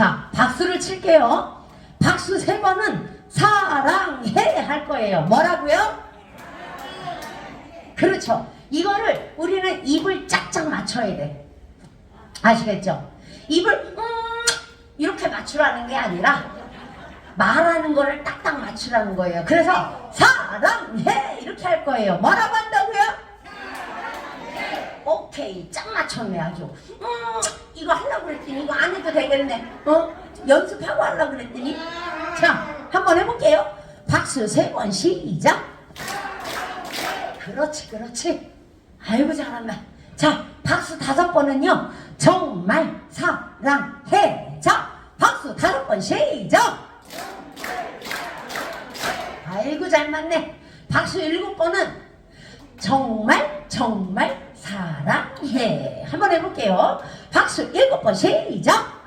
자, 박수를 칠게요. 박수 세 번은 사랑해 할 거예요. 뭐라고요? 그렇죠. 이거를 우리는 입을 짝짝 맞춰야 돼. 아시겠죠? 입을 음 이렇게 맞추라는 게 아니라 말하는 거를 딱딱 맞추라는 거예요. 그래서 사랑해 이렇게 할 거예요. 뭐라고? 오케이 짝 맞췄네 아주. 음 이거 하려고 그랬더니 이거 안 해도 되겠네. 어 연습하고 하려고 그랬더니 자 한번 해볼게요. 박수 세 번 시작. 그렇지 그렇지. 아이고 잘한다. 자 박수 다섯 번은요 정말 사랑해. 자 박수 다섯 번 시작. 아이고 잘 맞네. 박수 일곱 번은 정말 정말 사랑해. 한번 해볼게요. 박수 일곱 번 시작.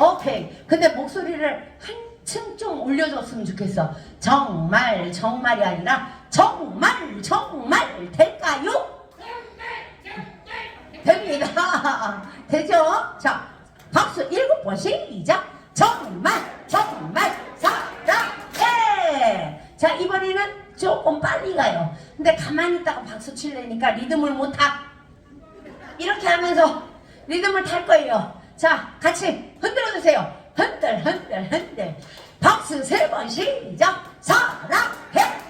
오케이. 근데 목소리를 한층 좀 올려줬으면 좋겠어. 정말 정말이 아니라 정말 정말 될까요? 됩니다. 되죠? 자, 박수 일곱 번 시작. 조금 빨리 가요. 근데 가만히 있다가 박수 칠래니까 리듬을 못 타. 이렇게 하면서 리듬을 탈 거예요. 자, 같이 흔들어 주세요. 흔들, 흔들, 흔들. 박수 세 번 시작. 사랑해.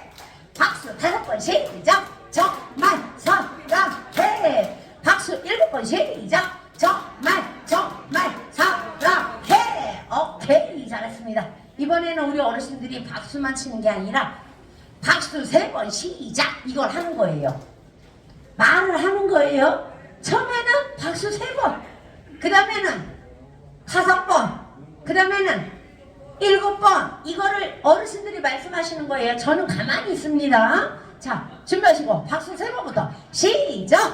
박수 다섯 번 시작. 정말 사랑해. 박수 일곱 번 시작. 정말 정말 사랑해. 오케이 잘했습니다. 이번에는 우리 어르신들이 박수만 치는 게 아니라 박수 세 번 시작 이걸 하는 거예요. 말을 하는 거예요. 처음에는 박수 세 번, 그 다음에는 다섯 번, 그 다음에는 일곱 번. 이거를 어르신들이 말씀하시는 거예요. 저는 가만히 있습니다. 자, 준비하시고 박수 세 번부터 시작.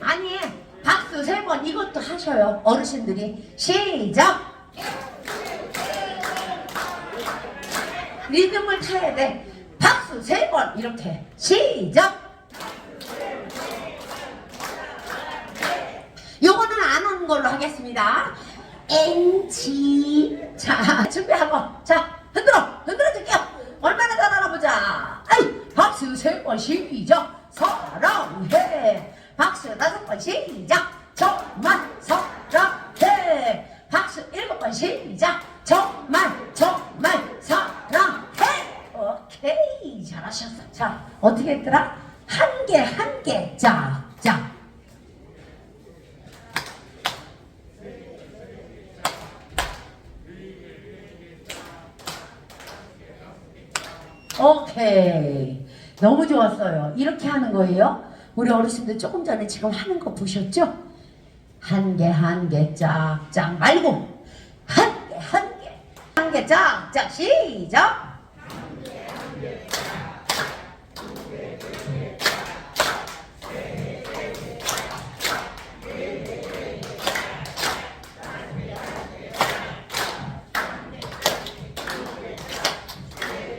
아니, 박수 세 번 이것도 하셔요. 어르신들이 시작. 리듬을 타야 돼. 박수 세 번 이렇게 시작. 요거는 안 하는 걸로 하겠습니다. 엔지. 자, 준비하고. 자, 흔들어. 흔들어 줄게요. 얼마나 잘하나 보자. 아이, 박수 세 번 시작. 사랑해. 박수 다섯 번 시작. 정말 사랑해. 박수 일곱 번 시작. 자, 어떻게 했더라? 한 개, 한 개. 자, 자. 오케이. 너무 좋았어요. 이렇게 하는 거예요. 우리 어르신들 조금 전에 지금 하는 거 보셨죠? 한 개, 한 개, 짝 짝 말고 한 개, 한 개, 한 개, 짝 짝 시작.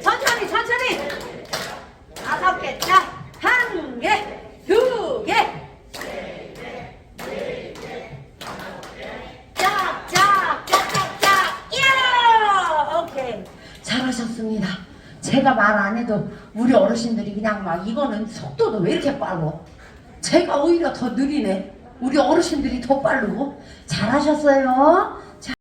천천히, 천천히. 다섯 개, 짝, 한 개, 두 개. 짝, 짝, 짝, 짝, 짝. 이야! 오케이. 잘하셨습니다. 제가 말 안 해도 우리 어르신들이 그냥 막 이거는 속도도 왜 이렇게 빠르고 제가 오히려 더 느리네. 우리 어르신들이 더 빠르고 잘하셨어요.